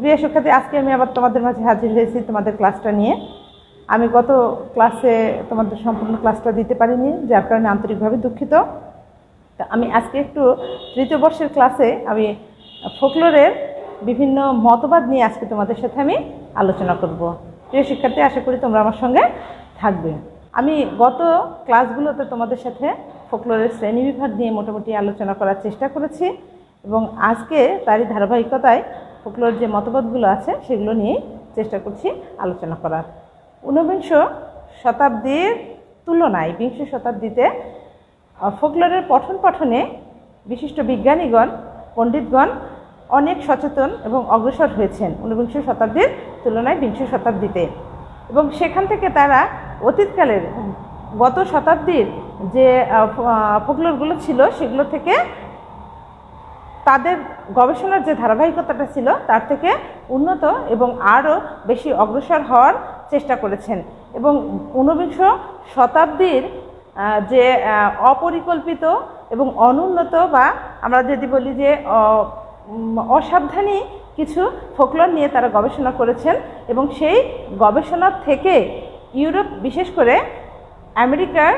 প্রিয় শিক্ষার্থী আজকে আমি আবার তোমাদের মাঝে হাজির হয়েছি তোমাদের ক্লাসটা নিয়ে। আমি গত ক্লাসে তোমাদের সম্পূর্ণ ক্লাসটা দিতে পারিনি, যার কারণে আন্তরিকভাবে দুঃখিত। তা আমি আজকে একটু তৃতীয় বর্ষের ক্লাসে আমি ফোকলোরের বিভিন্ন মতবাদ নিয়ে আজকে তোমাদের সাথে আমি আলোচনা করব। প্রিয় শিক্ষার্থী আশা করি তোমরা আমার সঙ্গে থাকবে। আমি গত ক্লাসগুলোতে তোমাদের সাথে ফোকলোরের শ্রেণীবিভাগ নিয়ে মোটামুটি আলোচনা করার চেষ্টা করেছি। এবং আজকে তারই ধারাবাহিকতায় ফোকলোর যে মতবাদগুলো আছে, সেগুলো নিয়েই চেষ্টা করছি আলোচনা করার। ঊনবিংশ শতাব্দীর তুলনায়, বিংশ শতাব্দীতে ফোকলোরের পঠন পঠনে বিশিষ্ট বিজ্ঞানীগণ, পণ্ডিতগণ অনেক সচেতন এবং অগ্রসর হয়েছেন ঊনবিংশ শতাব্দীর তুলনায় বিংশ শতাব্দীতে। এবং সেখান থেকে তারা অতীতকালের গত শতাব্দীর যে ফোকলোরগুলো ছিল, সেগুলো থেকে তাদের গবেষণার যে ধারাবাহিকতাটা ছিল, তার থেকে উন্নত এবং আরও বেশি অগ্রসর হওয়ার চেষ্টা করেছেন। এবং ঊনবিংশ শতাব্দীর যে অপরিকল্পিত এবং অনুন্নত বা আমরা যদি বলি যে অসাবধানী কিছু ফোকলোর নিয়ে তারা গবেষণা করেছেন এবং সেই গবেষণা থেকে ইউরোপ, বিশেষ করে আমেরিকার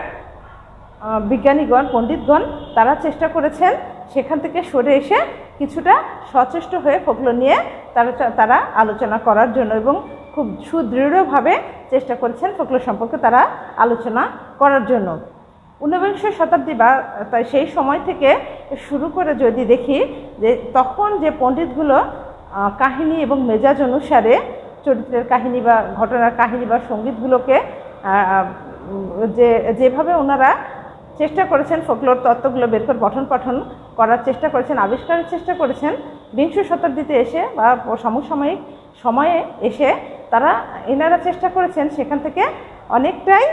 বিজ্ঞানীগণ, পণ্ডিতগণ তারা চেষ্টা করেছেন সেখান থেকে সরে এসে কিছুটা সচেষ্ট হয়ে ফোকলো নিয়ে তারা তারা আলোচনা করার জন্য এবং খুব সুদৃঢ়ভাবে চেষ্টা করেছেন ফোকলো সম্পর্কে তারা আলোচনা করার জন্য। ঊনবিংশ শতাব্দী বা, তাই সেই সময় থেকে শুরু করে যদি দেখি যে তখন যে পণ্ডিতগুলো কাহিনী এবং মেজাজ অনুসারে চরিত্রের কাহিনী বা ঘটনার কাহিনী বা সঙ্গীতগুলোকে যে, যেভাবে ওনারা চেষ্টা করেছেন ফোকলোর তত্ত্বগুলো বের করে পঠন পঠন করার চেষ্টা করেছেন, আবিষ্কারের চেষ্টা করেছেন। বিংশ শতাব্দীতে এসে বা সমসাময়িক সময়ে এসে তারা এনারা চেষ্টা করেছেন সেখান থেকে অনেকটাই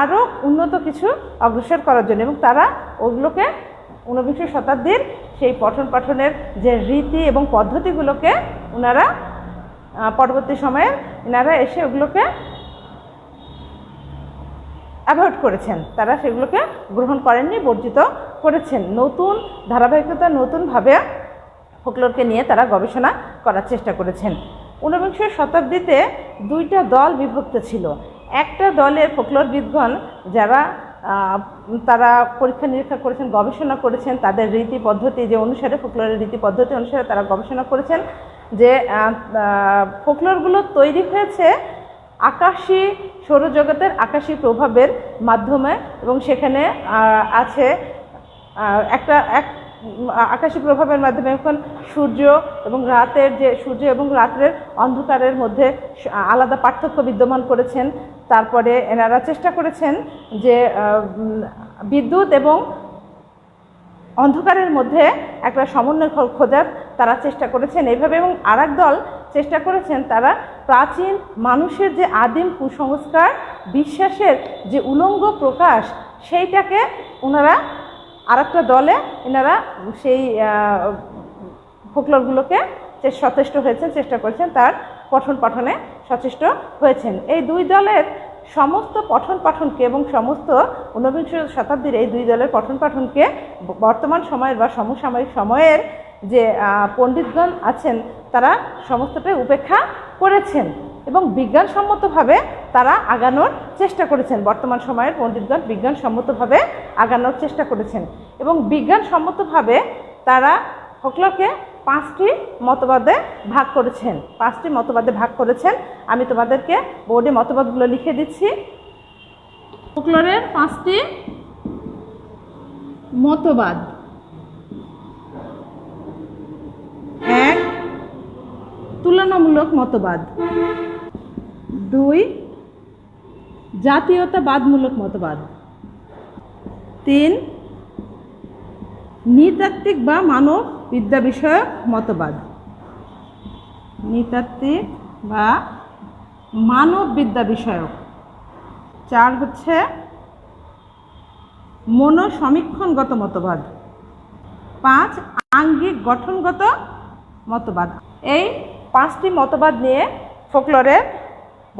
আরও উন্নত কিছু অগ্রসর করার জন্য এবং তারা ওগুলোকে ঊনবিংশ শতাব্দীর সেই পঠন পাঠনের যে রীতি এবং পদ্ধতিগুলোকে ওনারা পরবর্তী সময়ে এনারা এসে ওগুলোকে অ্যাভয়েড করেছেন। তারা সেগুলোকে গ্রহণ করেননি, বর্জিত করেছেন। নতুন ধারাবাহিকতা, নতুনভাবে ফোকলোরকে নিয়ে তারা গবেষণা করার চেষ্টা করেছেন। ঊনবিংশ শতাব্দীতে দুইটা দল বিভক্ত ছিল। একটা দলের ফোকলোরবিদগণ যারা তারা পরীক্ষা নিরীক্ষা করেছেন, গবেষণা করেছেন, তাদের রীতি পদ্ধতি যে অনুসারে ফোকলোরের রীতি পদ্ধতি অনুসারে তারা গবেষণা করেছেন যে ফোকলোরগুলো তৈরি হয়েছে আকাশী সৌরজগতের আকাশী প্রভাবের মাধ্যমে এবং সেখানে আছে একটা, এক, আকাশী প্রভাবের মাধ্যমে এখন সূর্য এবং রাতের যে সূর্য এবং রাত্রের অন্ধকারের মধ্যে আলাদা পার্থক্য বিদ্যমান করেছেন। তারপরে এনারা চেষ্টা করেছেন যে বিদ্যুৎ এবং অন্ধকারের মধ্যে একটা সমন্বয় খোঁজার তারা চেষ্টা করেছেন। এইভাবে এবং আরেক দল চেষ্টা করেছেন তারা প্রাচীন মানুষের যে আদিম কুসংস্কার, বিশ্বাসের যে উলঙ্গ প্রকাশ, সেইটাকে ওনারা আরেকটা দলে এনারা সেই ফোকলোরগুলোকে সচেষ্ট হয়েছেন, চেষ্টা করেছেন, তার পঠন পাঠনে সচেষ্ট হয়েছেন। এই দুই দলের সমস্ত পঠন পাঠনকে এবং সমস্ত ঊনবিংশ শতাব্দীর এই দুই দলের পঠন পাঠনকে বর্তমান সময়ের বা সমসাময়িক সময়ের যে পণ্ডিতগণ আছেন, তারা সমস্তটাই উপেক্ষা করেছেন এবং বিজ্ঞানসম্মতভাবে তারা আগানোর চেষ্টা করেছেন। বর্তমান সময়ের পণ্ডিতগণ বিজ্ঞানসম্মতভাবে আগানোর চেষ্টা করেছেন এবং বিজ্ঞানসম্মতভাবে তারা ফোকলোরকে পাঁচটি মতবাদে ভাগ করেছেন। পাঁচটি মতবাদে ভাগ করেছেন। আমি তোমাদেরকে বোর্ডে মতবাদগুলো লিখে দিচ্ছি। ফোকলোরের পাঁচটি মতবাদ এক তুলনামূলক মতবাদ। দুই, জাতীয়তাবাদমূলক মতবাদ। তিন, নৃতাত্ত্বিক বা মানব বিদ্যা বিষয়ক মতবাদ। নৃতাত্ত্বিক বা মানব বিদ্যা বিষয়ক। চার হচ্ছে মনোসমীক্ষণগত মতবাদ। পাঁচ, আঙ্গিক গঠনগত মতবাদ। এই পাঁচটি মতবাদ নিয়ে ফোকলোরের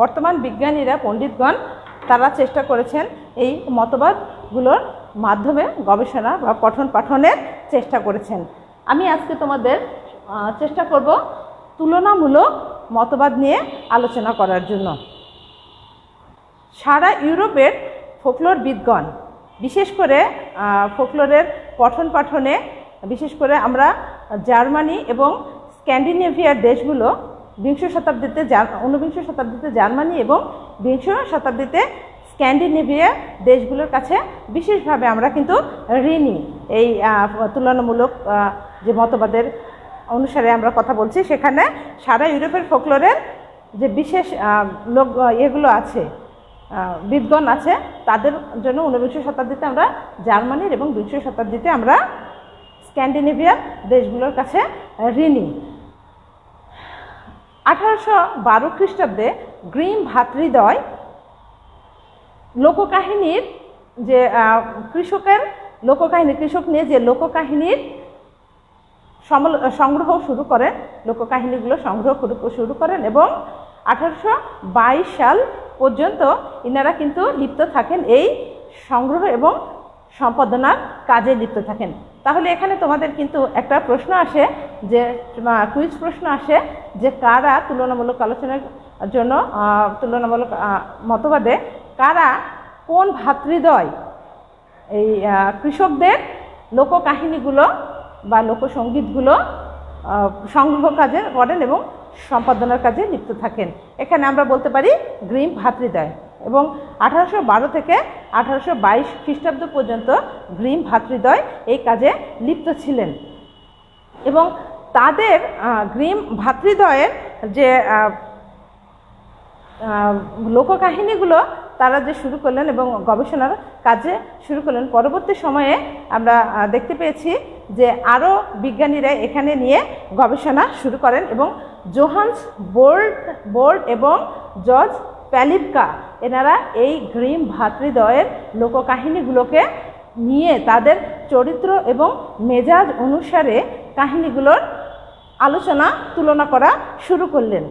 বর্তমান বিজ্ঞানীরা, পণ্ডিতগণ, তারা চেষ্টা করেছেন এই মতবাদগুলোর মাধ্যমে গবেষণা বা পঠন পাঠনের চেষ্টা করেছেন। আমি আজকে তোমাদের চেষ্টা করব তুলনামূলক মতবাদ নিয়ে আলোচনা করার জন্য। সারা ইউরোপের ফোকলোরবিদগণ বিশেষ করে ফোকলোরের পঠন পাঠনে, বিশেষ করে আমরা জার্মানি এবং স্ক্যান্ডিনেভিয়ার দেশগুলো বিংশ শতাব্দীতে ঊনবিংশ শতাব্দীতে জার্মানি এবং বিংশ শতাব্দীতে স্ক্যান্ডিনেভিয়া দেশগুলোর কাছে বিশেষভাবে আমরা কিন্তু ঋণী। এই তুলনামূলক যে মতবাদের অনুসারে আমরা কথা বলছি, সেখানে সারা ইউরোপের ফোকলোরের যে বিশেষ লোক এগুলো আছে বিদ্গণ আছে, তাদের জন্য ঊনবিংশ শতাব্দীতে আমরা জার্মানির এবং বিংশ শতাব্দীতে আমরা স্ক্যান্ডিনেভিয়ার দেশগুলোর কাছে ঋণী। আঠারোশো বারো খ্রিস্টাব্দে গ্রিম ভাতৃদ্বয় লোককাহিনীর যে কৃষকের লোককাহিনী, কৃষক নিয়ে যে লোককাহিনীর সংগ্রহ শুরু করেন, লোককাহিনীগুলো সংগ্রহ শুরু করেন এবং আঠারোশো বাইশ সাল পর্যন্ত ইনারা কিন্তু লিপ্ত থাকেন এই সংগ্রহ এবং সম্পাদনার কাজে লিপ্ত থাকেন। তাহলে এখানে তোমাদের কিন্তু একটা প্রশ্ন আসে, যে কুইজ প্রশ্ন আসে, যে কারা তুলনামূলক আলোচনার জন্য তুলনামূলক মতবাদে কারা কোন ভাতৃদ্বয়, এই কৃষকদের লোককাহিনীগুলো বা লোকসঙ্গীতগুলো সংগ্রহ কাজে করেন এবং সম্পাদনার কাজে লিপ্ত থাকেন। এখানে আমরা বলতে পারি গ্রিম ভাতৃদ্বয়। এবং আঠারোশো বারো থেকে আঠারোশো বাইশ খ্রিস্টাব্দ পর্যন্ত গ্রিম ভাতৃদ্বয় এই কাজে লিপ্ত ছিলেন। এবং তাদের গ্রিম ভাতৃদ্বয়ের যে লোককাহিনীগুলো তারা যে শুরু করলেন এবং গবেষণার কাজে শুরু করলেন, পরবর্তী সময়ে আমরা দেখতে পেয়েছি যে আরও বিজ্ঞানীরা এখানে নিয়ে গবেষণা শুরু করেন এবং জোহান্স বোল্ড বোর্ড এবং জর্জ প্যালিপকা, এনারা এই গ্রিম ভাতৃদ্বয়ের লোককাহিনীগুলোকে নিয়ে তাদের চরিত্র এবং মেজাজ অনুসারে কাহিনীগুলোর আলোচনা, তুলনা করা শুরু করলেন।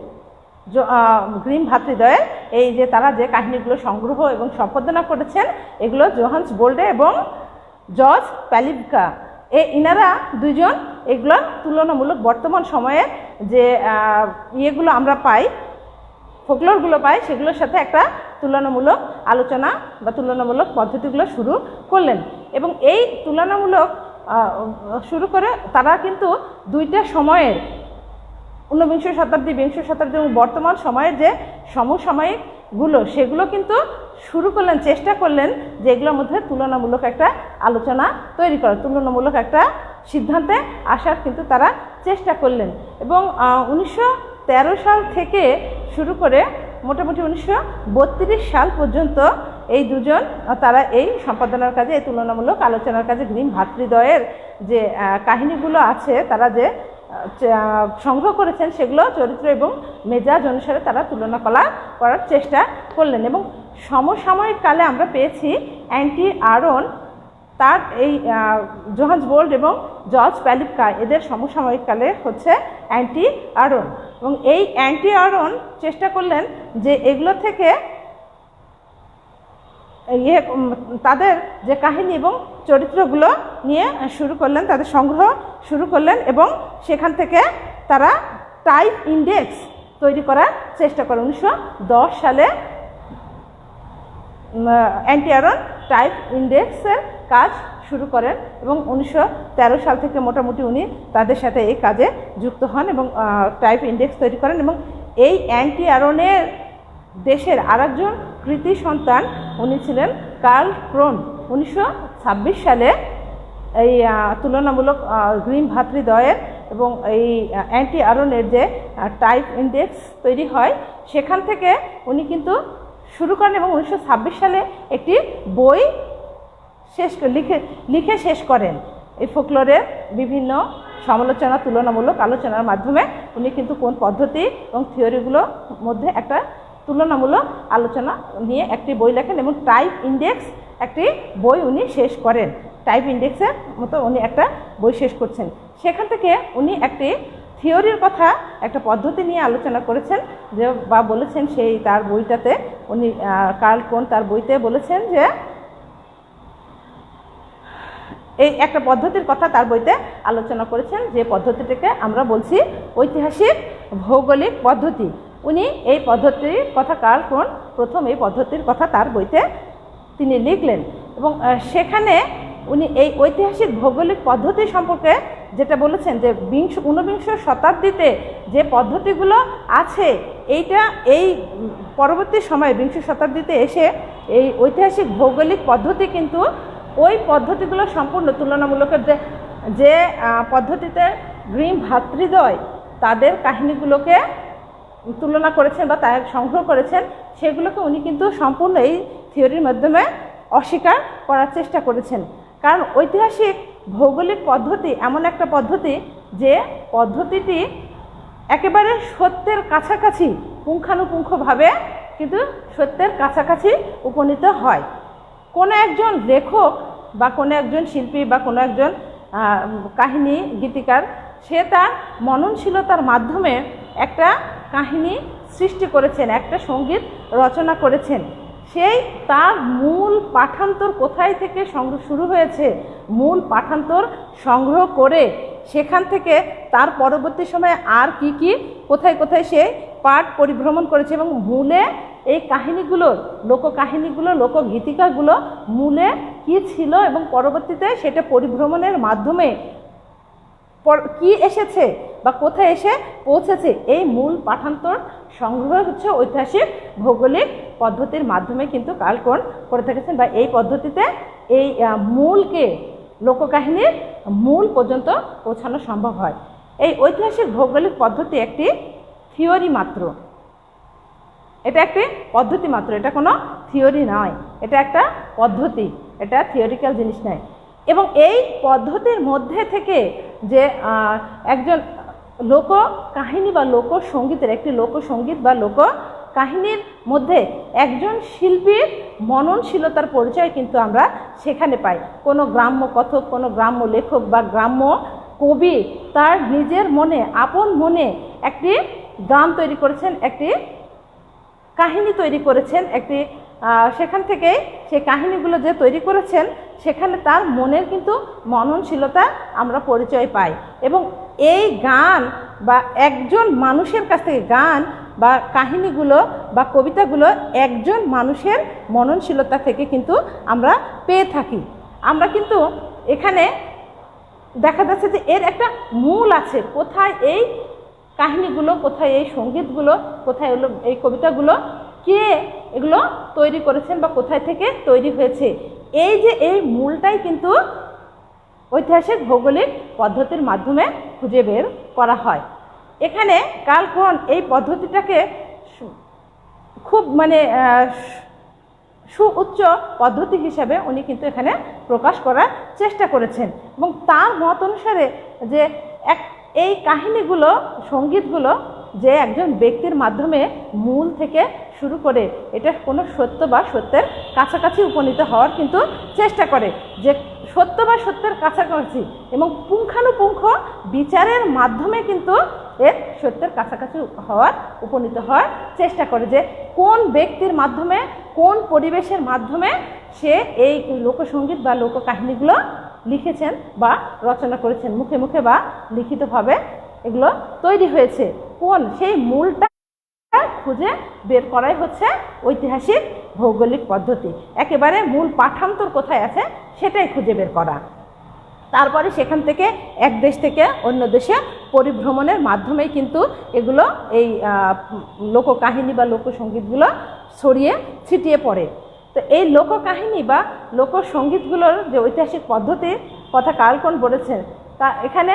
গ্রিম ভাতৃদ্বয়ের এই যে তারা যে কাহিনীগুলো সংগ্রহ এবং সম্পাদনা করেছেন, এগুলো জোহান্স বোল্ডে এবং জর্জ প্যালিভকা এ, ইনারা দুজন এগুলো তুলনামূলক বর্তমান সময়ে যে ইয়েগুলো আমরা পাই ফোকলোরগুলো পায়, সেগুলোর সাথে একটা তুলনামূলক আলোচনা বা তুলনামূলক পদ্ধতিগুলো শুরু করলেন। এবং এই তুলনামূলক শুরু করে তারা কিন্তু দুইটা সময়ের, ঊনবিংশ শতাব্দী, বিংশ শতাব্দী এবং বর্তমান সময়ের যে সমসাময়িকগুলো, সেগুলো কিন্তু শুরু করলেন, চেষ্টা করলেন যে এগুলোর মধ্যে তুলনামূলক একটা আলোচনা তৈরি করার, তুলনামূলক একটা সিদ্ধান্তে আসার কিন্তু তারা চেষ্টা করলেন। এবং উনিশশো তেরো সাল থেকে শুরু করে মোটামুটি উনিশশো বত্রিশ সাল পর্যন্ত এই দুজন তারা এই সম্পাদনার কাজে, এই তুলনামূলক আলোচনার কাজে গ্রিম ভাতৃদ্বয়ের যে কাহিনীগুলো আছে, তারা যে সংগ্রহ করেছেন, সেগুলো চরিত্র এবং মেজাজ অনুসারে তারা তুলনা করা করার চেষ্টা করলেন এবং সমসাময়িক কালে আমরা পেয়েছি অ্যান্টি আরন তার এই জোহান্স বোল্ড এবং জর্জ প্যালিপকা এদের সমসাময়িক কালে হচ্ছে অ্যান্টি আরন। এবং এই অ্যান্টি আরন চেষ্টা করলেন যে এগুলো থেকে ইয়ে তাদের যে কাহিনী এবং চরিত্রগুলো নিয়ে শুরু করলেন, তাদের সংগ্রহ শুরু করলেন এবং সেখান থেকে তারা টাইপ ইন্ডেক্স তৈরি করার চেষ্টা করেন উনিশশো সালে অ্যান্টিয়ারন টাইপ ইন্ডেক্সের কাজ শুরু করেন এবং উনিশশো তেরো সাল থেকে মোটামুটি উনি তাদের সাথে এই কাজে যুক্ত হন এবং টাইপ ইন্ডেক্স তৈরি করেন এবং এই অ্যান্টি আরনের দেশের আরেকজন কৃতি সন্তান উনি ছিলেন কার্ল ক্রোন। উনিশশো ছাব্বিশ সালে এই তুলনামূলক গ্রিম ভাতৃদ্বয়ের এবং এই অ্যান্টি আরনের যে টাইপ ইন্ডেক্স তৈরি হয়, সেখান থেকে উনি কিন্তু শুরু করেন এবং উনিশশো ছাব্বিশ সালে একটি বই শেষ লিখে লিখে শেষ করেন। এই ফোকলোরের বিভিন্ন সমালোচনা, তুলনামূলক আলোচনার মাধ্যমে উনি কিন্তু কোন পদ্ধতি এবং থিওরিগুলোর মধ্যে একটা তুলনামূলক আলোচনা নিয়ে একটি বই লেখেন এবং টাইপ ইন্ডেক্স একটি বই উনি শেষ করেন। টাইপ ইন্ডেক্সের মতো উনি একটা বই শেষ করছেন। সেখান থেকে উনি একটি থিওরির কথা, একটা পদ্ধতি নিয়ে আলোচনা করেছেন যে বা বলেছেন সেই তার বইটাতে। উনি কার্ল কোন তার বইতে বলেছেন যে এই একটা পদ্ধতির কথা তার বইতে আলোচনা করেছেন, যে পদ্ধতিটাকে আমরা বলছি ঐতিহাসিক ভৌগোলিক পদ্ধতি। উনি এই পদ্ধতির কথা কার কোন? প্রথম এই পদ্ধতির কথা তার বইতে তিনি লিখলেন। এবং সেখানে উনি এই ঐতিহাসিক ভৌগোলিক পদ্ধতি সম্পর্কে যেটা বলেছেন যে বিংশ, ঊনবিংশ শতাব্দীতে যে পদ্ধতিগুলো আছে, এইটা এই পরবর্তী সময়ে বিংশ শতাব্দীতে এসে এই ঐতিহাসিক ভৌগোলিক পদ্ধতি কিন্তু ওই পদ্ধতিগুলো সম্পূর্ণ তুলনামূলকের যে যে পদ্ধতিতে গ্রিম ভাতৃদ্বয় তাদের কাহিনীগুলোকে তুলনা করেছেন বা তার সংগ্রহ করেছেন, সেগুলোকে উনি কিন্তু সম্পূর্ণ এই থিওরির মাধ্যমে অস্বীকার করার চেষ্টা করেছেন। কারণ ঐতিহাসিক ভৌগোলিক পদ্ধতি এমন একটা পদ্ধতি যে পদ্ধতিটি একেবারে সত্যের কাছাকাছি পুঙ্খানুপুঙ্খভাবে কিন্তু সত্যের কাছাকাছি উপনীত হয়। কোনো একজন লেখক বা কোনো একজন শিল্পী বা কোনো একজন কাহিনী গীতিকার, সে তার মননশীলতার মাধ্যমে একটা কাহিনী সৃষ্টি করেছেন, একটা সংগীত রচনা করেছেন। সেই তার মূল পাঠান্তর কোথায় থেকে সংগ্রহ, শুরু হয়েছে, মূল পাঠান্তর সংগ্রহ করে সেখান থেকে তার পরবর্তী সময়ে আর কি কি, কোথায় কোথায় সে পাঠ পরিভ্রমণ করেছে এবং মূলে এই কাহিনীগুলো, লোককাহিনীগুলো, লোকগীতিকাগুলো মূলে কি ছিল এবং পরবর্তীতে সেটা পরিভ্রমণের মাধ্যমে কি এসেছে বা কোথায় এসে পৌঁছেছে, এই মূল পাঠান্তর সংগ্রহ হচ্ছে ঐতিহাসিক ভৌগোলিক পদ্ধতির মাধ্যমে কিন্তু কালকন করে থেকেছেন বা এই পদ্ধতিতে এই মূলকে, লোককাহিনীর মূল পর্যন্ত পৌঁছানো সম্ভব হয়। এই ঐতিহাসিক ভৌগোলিক পদ্ধতি একটি থিওরি মাত্র। এটা একটি পদ্ধতি মাত্র, এটা কোনো থিওরি নয় এটা একটা পদ্ধতি, এটা থিওরিক্যাল জিনিস নয় এবং এই পদ্ধতির মধ্যে থেকে যে একজন লোক কাহিনী বা লোক সঙ্গীতের একটি লোকসঙ্গীত বা লোক কাহিনীর মধ্যে একজন শিল্পীর মননশীলতার পরিচয় কিন্তু আমরা সেখানে পাই। কোনো গ্রাম্য কথক, কোনো গ্রাম্য লেখক বা গ্রাম্য কবি তার নিজের মনে, আপন মনে একটি গান তৈরি করেছেন, একটি কাহিনী তৈরি করেছেন একটি সেখান থেকে সেই কাহিনীগুলো যে তৈরি করেছেন, সেখানে তার মনের কিন্তু মননশীলতা আমরা পরিচয় পাই। এবং এই গান বা একজন মানুষের কাছ থেকে গান বা কাহিনীগুলো বা কবিতাগুলো একজন মানুষের মননশীলতা থেকে কিন্তু আমরা পেয়ে থাকি। আমরা কিন্তু এখানে দেখা যাচ্ছে যে এর একটা মূল আছে, কোথায় এই কাহিনীগুলো, কোথায় এই সঙ্গীতগুলো, কোথায় এগুলো এই কবিতাগুলো, কে এগুলো তৈরি করেছেন বা কোথায় থেকে তৈরি হয়েছে। এই যে এই মূলটাই কিন্তু ঐতিহাসিক ভৌগোলিক পদ্ধতির মাধ্যমে খুঁজে বের করা হয়। এখানে কালক্রন এই পদ্ধতিটাকে খুব মানে সুউচ্চ পদ্ধতি হিসাবে উনি কিন্তু এখানে প্রকাশ করার চেষ্টা করেছেন। এবং তার মত অনুসারে যে এক এই কাহিনীগুলো, সঙ্গীতগুলো যে একজন ব্যক্তির মাধ্যমে মূল থেকে শুরু করে এটা কোনো সত্য বা সত্যের কাছাকাছি উপনীত হওয়ার কিন্তু চেষ্টা করে যে সত্য বা সত্যের কাছাকাছি এবং পুঙ্খানুপুঙ্খ বিচারের মাধ্যমে কিন্তু এর সত্যের কাছাকাছি হওয়ার, উপনীত হওয়ার চেষ্টা করে যে কোন ব্যক্তির মাধ্যমে, কোন পরিবেশের মাধ্যমে সে এই লোকসঙ্গীত বা লোককাহিনীগুলো লিখেছেন বা রচনা করেছেন। মুখে মুখে বা লিখিতভাবে এগুলো তৈরি হয়েছে। কোন? সেই মূলটা খুঁজে বের করাই হচ্ছে ঐতিহাসিক ভৌগোলিক পদ্ধতি। একেবারে মূল পাঠান্তর কোথায় আছে সেটাই খুঁজে বের করা। তারপরে সেখান থেকে এক দেশ থেকে অন্য দেশে পরিভ্রমণের মাধ্যমেই কিন্তু এগুলো এই লোককাহিনী বা লোকসঙ্গীতগুলো ছড়িয়ে ছিটিয়ে পড়ে। তো এই লোককাহিনী বা লোকসঙ্গীতগুলোর যে ঐতিহাসিক পদ্ধতির কথা কালকন বলেছেন, তা এখানে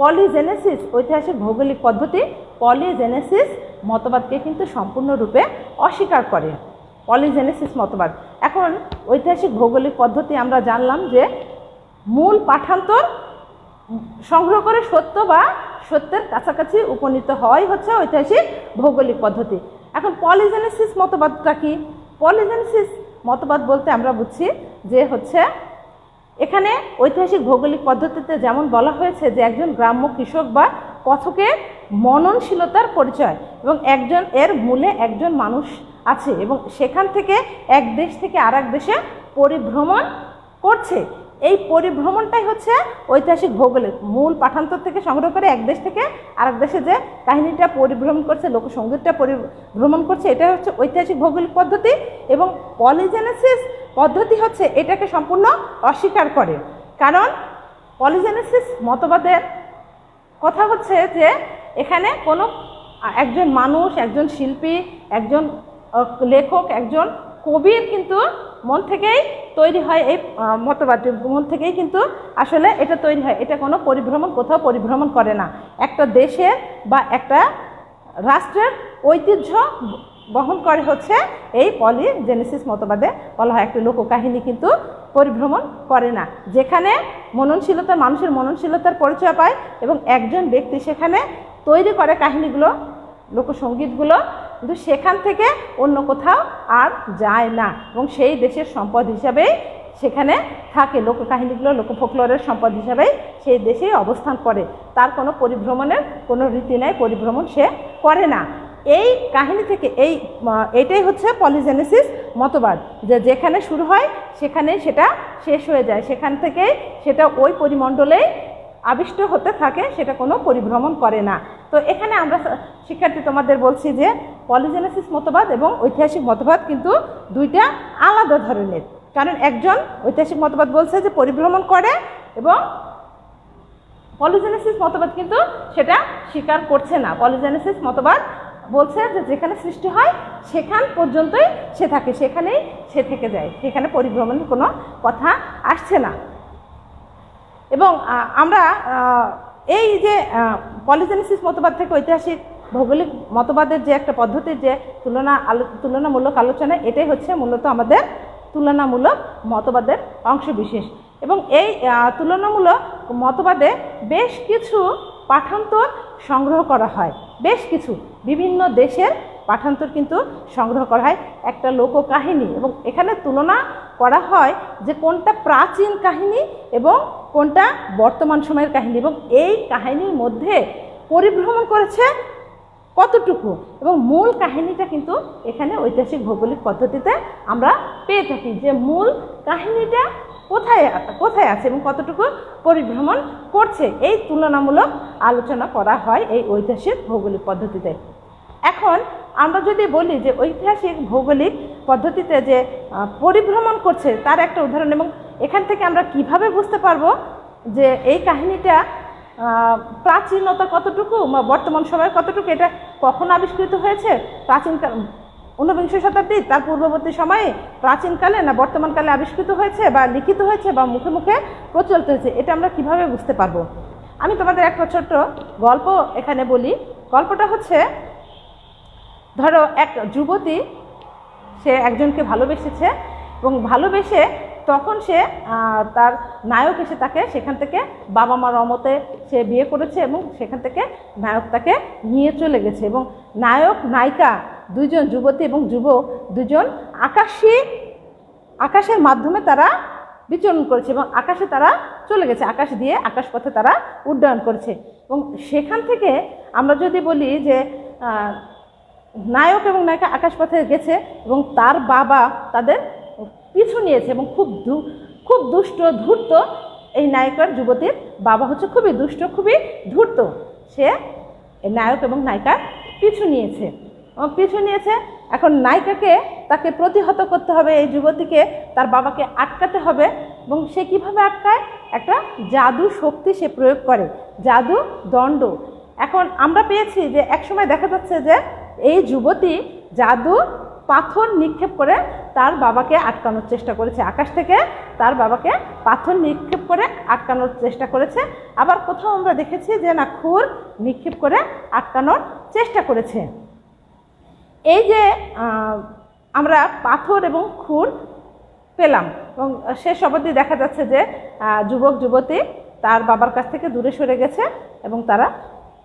পলিজেনেসিস, ঐতিহাসিক ভৌগোলিক পদ্ধতি, পলিজেনেসিস মতবাদকে কিন্তু সম্পূর্ণরূপে অস্বীকার করে। পলিজেনেসিস মতবাদ। এখন ঐতিহাসিক ভৌগোলিক পদ্ধতি আমরা জানলাম যে মূল পাঠান্তর সংগ্রহ করে সত্য বা সত্যের কাছাকাছি উপনীত হওয়াই হচ্ছে ঐতিহাসিক ভৌগোলিক পদ্ধতি। এখন পলিজেনেসিস মতবাদটা কি? পলিজেনেসিস মতবাদ বলতে আমরা বুঝছি যে হচ্ছে, এখানে ঐতিহাসিক ভৌগোলিক পদ্ধতিতে যেমন বলা হয়েছে যে একজন গ্রাম্য কৃষক বা কথকের মননশীলতার পরিচয় এবং একজন এর মূলে একজন মানুষ আছে এবং সেখান থেকে এক দেশ থেকে আর দেশে পরিভ্রমণ করছে। এই পরিভ্রমণটাই হচ্ছে ঐতিহাসিক ভৌগোলিক মূল পাঠান্তর থেকে সংগ্রহ করে এক দেশ থেকে আরেক দেশে যে কাহিনীটা পরিভ্রমণ করছে লোকসঙ্গীতটা পরিভ্রমণ করছে এটা হচ্ছে ঐতিহাসিক ভৌগোলিক পদ্ধতি এবং পলিজেনেসিস পদ্ধতি হচ্ছে এটাকে সম্পূর্ণ অস্বীকার করে। কারণ পলিজেনেসিস মতবাদের কথা হচ্ছে যে এখানে কোনো একজন মানুষ, একজন শিল্পী, একজন লেখক, একজন কবির কিন্তু মন থেকেই তৈরি হয় এই মতবাদটি মন থেকেই কিন্তু আসলে এটা তৈরি হয়। এটা কোনো পরিভ্রমণ, কোথাও পরিভ্রমণ করে না। একটা দেশের বা একটা রাষ্ট্রের ঐতিহ্য বহন করে হচ্ছে এই পলিজেনেসিস মতবাদে বলা হয়। একটি লোককাহিনী কিন্তু পরিভ্রমণ করে না। যেখানে মননশীলতা, মানুষের মননশীলতার পরিচয় পায় এবং একজন ব্যক্তি সেখানে তৈরি করে কাহিনীগুলো লোকসঙ্গীতগুলো কিন্তু সেখান থেকে অন্য কোথাও আর যায় না। এবং সেই দেশের সম্পদ হিসাবেই সেখানে থাকে। লোককাহিনীগুলো লোক ফোকলোরের সম্পদ হিসাবেই সেই দেশেই অবস্থান করে। তার কোনো পরিভ্রমণের কোনো রীতি নেই, পরিভ্রমণ সে করে না। এই কাহিনী থেকে এই এটাই হচ্ছে পলিজেনেসিস মতবাদ, যে যেখানে শুরু হয় সেখানে সেটা শেষ হয়ে যায়। সেখান থেকে সেটা ওই পরিমণ্ডলেই আবিষ্ট হতে থাকে, সেটা কোনো পরিভ্রমণ করে না। তো এখানে আমরা শিক্ষার্থী তোমাদের বলছি যে পলিজেনেসিস মতবাদ এবং ঐতিহাসিক মতবাদ কিন্তু দুইটা আলাদা ধরনের। কারণ একজন ঐতিহাসিক মতবাদ বলছে যে পরিভ্রমণ করে এবং পলিজেনেসিস মতবাদ কিন্তু সেটা স্বীকার করছে না। পলিজেনেসিস মতবাদ বলছে যে যেখানে সৃষ্টি হয় সেখান পর্যন্তই সে থাকে, সেখানেই সে থেকে যায়, সেখানে পরিভ্রমণের কোনো কথা আসছে না। এবং আমরা এই যে পলিজেনেসিস মতবাদ থেকে ঐতিহাসিক ভৌগোলিক মতবাদের যে একটা পদ্ধতির যে তুলনা আলো, তুলনামূলক আলোচনা, এটাই হচ্ছে মূলত আমাদের তুলনামূলক মতবাদের অংশবিশেষ এবং এই তুলনামূলক মতবাদে বেশ কিছু পাঠান্তর সংগ্রহ করা হয়। বেশ কিছু। বিভিন্ন দেশের পাঠান্তর কিন্তু সংগ্রহ করা হয়। একটা লোককাহিনী এবং এখানে তুলনা করা হয় যে কোনটা প্রাচীন কাহিনী এবং কোনটা বর্তমান সময়ের কাহিনী। এবং এই কাহিনীর মধ্যে পরিভ্রমণ করেছে কতটুকু? এবং মূল কাহিনীটা কিন্তু এখানে ঐতিহাসিক ভৌগোলিক পদ্ধতিতে আমরা পেয়ে থাকি যে মূল কাহিনীটা কোথায় কোথায় আছে এবং কতটুকু পরিভ্রমণ করছে? এই তুলনামূলক আলোচনা করা হয় এই ঐতিহাসিক ভৌগোলিক পদ্ধতিতে। এখন আমরা যদি বলি যে ঐতিহাসিক ভৌগোলিক পদ্ধতিতে যে পরিভ্রমণ করছে, তার একটা উদাহরণ এবং এখান থেকে আমরা কীভাবে বুঝতে পারব যে এই কাহিনীটা প্রাচীনতা কতটুকু বা বর্তমান সময়ে কতটুকু? এটা কখন আবিষ্কৃত হয়েছে? প্রাচীন ঊনবিংশ শতাব্দী তার পূর্ববর্তী সময়ে প্রাচীনকালে না বর্তমানকালে আবিষ্কৃত হয়েছে বা লিখিত হয়েছে বা মুখে মুখে প্রচলিত হয়েছে? এটা আমরা কীভাবে বুঝতে পারব? আমি তোমাদের একটা ছোট্ট গল্প এখানে বলি। গল্পটা হচ্ছে, ধরো এক যুবতী, সে একজনকে ভালোবেসেছে এবং ভালোবেসে তখন সে তার নায়ক এসে তাকে সেখান থেকে বাবা মার অমতে সে বিয়ে করেছে এবং সেখান থেকে নায়ক তাকে নিয়ে চলে গেছে এবং নায়ক, নায়িকা দুইজন, যুবতী এবং যুবক দুজন আকাশী, আকাশের মাধ্যমে তারা বিচরণ করেছে এবং আকাশে তারা চলে গেছে। আকাশ দিয়ে আকাশপথে তারা উড্ডয়ন করেছে এবং সেখান থেকে আমরা যদি বলি যে নায়ক এবং নায়িকা আকাশপথে গেছে এবং তার বাবা তাদের পিছু নিয়েছে এবং খুব খুব দুষ্ট, ধূর্ত এই নায়িকার যুবতীর বাবা হচ্ছে খুবই দুষ্ট, খুবই ধূর্ত। সে নায়ক এবং নায়িকার পিছু নিয়েছে। পিছু নিয়েছে, এখন নায়িকাকে তাকে প্রতিহত করতে হবে, এই যুবতীকে তার বাবাকে আটকাতে হবে এবং সে কীভাবে আটকায়? একটা জাদু শক্তি সে প্রয়োগ করে, জাদু দণ্ড। এখন আমরা পেয়েছি যে একসময় দেখা যাচ্ছে যে এই যুবতী জাদু পাথর নিক্ষেপ করে তার বাবাকে আটকানোর চেষ্টা করেছে। আকাশ থেকে তার বাবাকে পাথর নিক্ষেপ করে আটকানোর চেষ্টা করেছে। আবার কোথাও আমরা দেখেছি যে না, খুর নিক্ষেপ করে আটকানোর চেষ্টা করেছে। এই যে আমরা পাথর এবং খুর পেলাম এবং শেষ অবধি দেখা যাচ্ছে যে যুবক, যুবতী তার বাবার কাছ থেকে দূরে সরে গেছে এবং তারা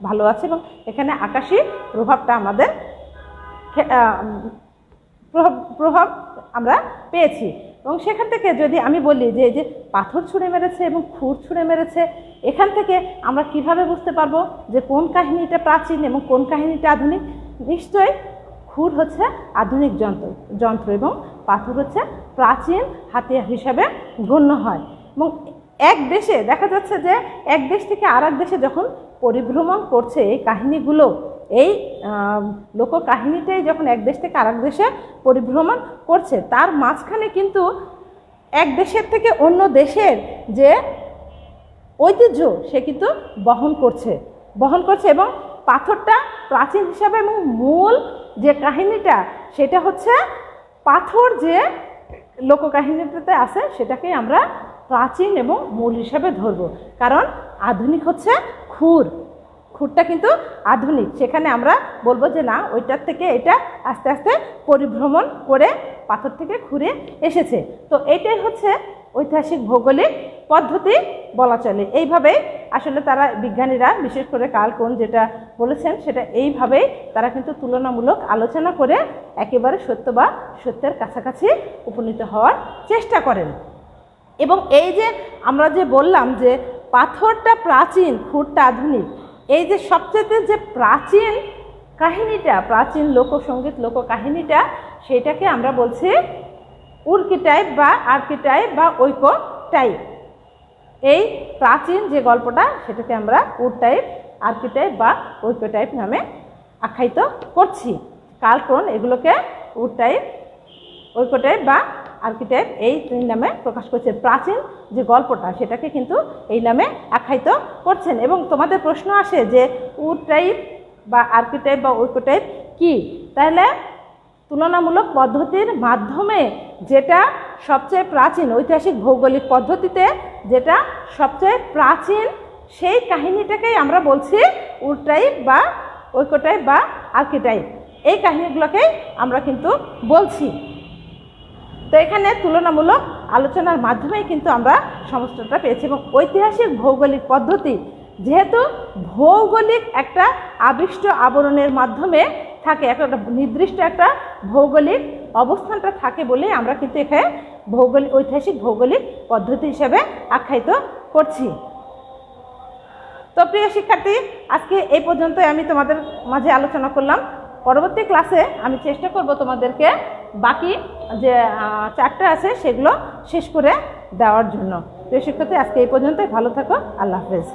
ভালো আছে এবং এখানে আকাশী প্রভাবটা আমাদের প্রভাব প্রভাব আমরা পেয়েছি। এবং সেখান থেকে যদি আমি বলি যে যে পাথর ছুঁড়ে মেরেছে এবং খুর ছুঁড়ে মেরেছে, এখান থেকে আমরা কীভাবে বুঝতে পারব যে কোন কাহিনীটা প্রাচীন এবং কোন কাহিনীটা আধুনিক? নিশ্চয়ই খুর হচ্ছে আধুনিক যন্ত্র যন্ত্র এবং পাথর হচ্ছে প্রাচীন হাতিয়ার হিসাবে গণ্য হয়। এবং এক দেশে দেখা যাচ্ছে যে, এক দেশ থেকে আর দেশে যখন পরিভ্রমণ করছে এই কাহিনীগুলো এই লোককাহিনীটাই যখন এক দেশ থেকে আরেক দেশে পরিভ্রমণ করছে, তার মাঝখানে কিন্তু এক দেশের থেকে অন্য দেশের যে ঐতিহ্য, সে কিন্তু বহন করছে। বহন করছে এবং পাথরটা প্রাচীন হিসাবে এবং মূল যে কাহিনীটা, সেটা হচ্ছে পাথর যে লোককাহিনীটাতে আছে, সেটাকেই আমরা প্রাচীন এবং মূল হিসাবে ধরবো। কারণ আধুনিক হচ্ছে খুর। খুঁটটা কিন্তু আধুনিক। সেখানে আমরা বলব যে, না, ওইটার থেকে এটা আস্তে আস্তে পরিভ্রমণ করে পাথর থেকে ঘুরে এসেছে। তো এটাই হচ্ছে ঐতিহাসিক ভৌগোলিক পদ্ধতি বলা চলে। এইভাবেই আসলে তারা বিজ্ঞানীরা, বিশেষ করে কার্ল কোন যেটা বলেছেন, সেটা এইভাবেই তারা কিন্তু তুলনামূলক আলোচনা করে একেবারে সত্য বা সত্যের কাছাকাছি উপনীত হওয়ার চেষ্টা করেন। এবং এই যে আমরা যে বললাম যে, পাথরটা প্রাচীন খুঁটটা আধুনিক এই যে সবচেয়ে যে প্রাচীন কাহিনীটা, প্রাচীন লোকসঙ্গীত লোককাহিনীটা, সেটাকে আমরা বলছি উর্কি টাইপ বা আর্কি টাইপ বা ঐক্য টাইপ এই প্রাচীন যে গল্পটা, সেটাকে আমরা উড টাইপ আর্কি টাইপ বা ঐক্য টাইপ নামে আখ্যায়িত করছি। কালক্রন এগুলোকে উড টাইপ ঐক্যটাইপ বা আর্কিটাইপ এই নামে প্রকাশ করছে প্রাচীন যে গল্পটা, সেটাকে কিন্তু এই নামে আখ্যায়িত করছেন। এবং তোমাদের প্রশ্ন আসে যে উড টাইপ বা আর্কিটাইপ বা ঐক্যটাইপ কি? তাহলে তুলনামূলক পদ্ধতির মাধ্যমে যেটা সবচেয়ে প্রাচীন ঐতিহাসিক ভৌগোলিক পদ্ধতিতে যেটা সবচেয়ে প্রাচীন, সেই কাহিনীটাকেই আমরা বলছি উড টাইপ বা ঐক্যটাইপ বা আর্কিটাইপ এই কাহিনীগুলোকেই আমরা কিন্তু বলছি। তো এখানে তুলনামূলক আলোচনার মাধ্যমেই কিন্তু আমরা সমস্তটা পেয়েছি এবং ঐতিহাসিক ভৌগোলিক পদ্ধতি, যেহেতু ভৌগোলিক একটা আবিষ্ট আবরণের মাধ্যমে থাকে, একটা নির্দিষ্ট একটা ভৌগোলিক অবস্থানটা থাকে বলেই আমরা কিন্তু এখানে ভৌগোলিক ঐতিহাসিক ভৌগোলিক পদ্ধতি হিসেবে আখ্যায়িত করছি। তো প্রিয় শিক্ষার্থী, আজকে এই পর্যন্তই আমি তোমাদের মাঝে আলোচনা করলাম। পরবর্তী ক্লাসে আমি চেষ্টা করব তোমাদেরকে বাকি যে চারটে আছে সেগুলো শেষ করে দেওয়ার জন্য। প্রিয় শিক্ষার্থী, আজকে এই পর্যন্তই। ভালো থাকো। আল্লাহ হাফেজ।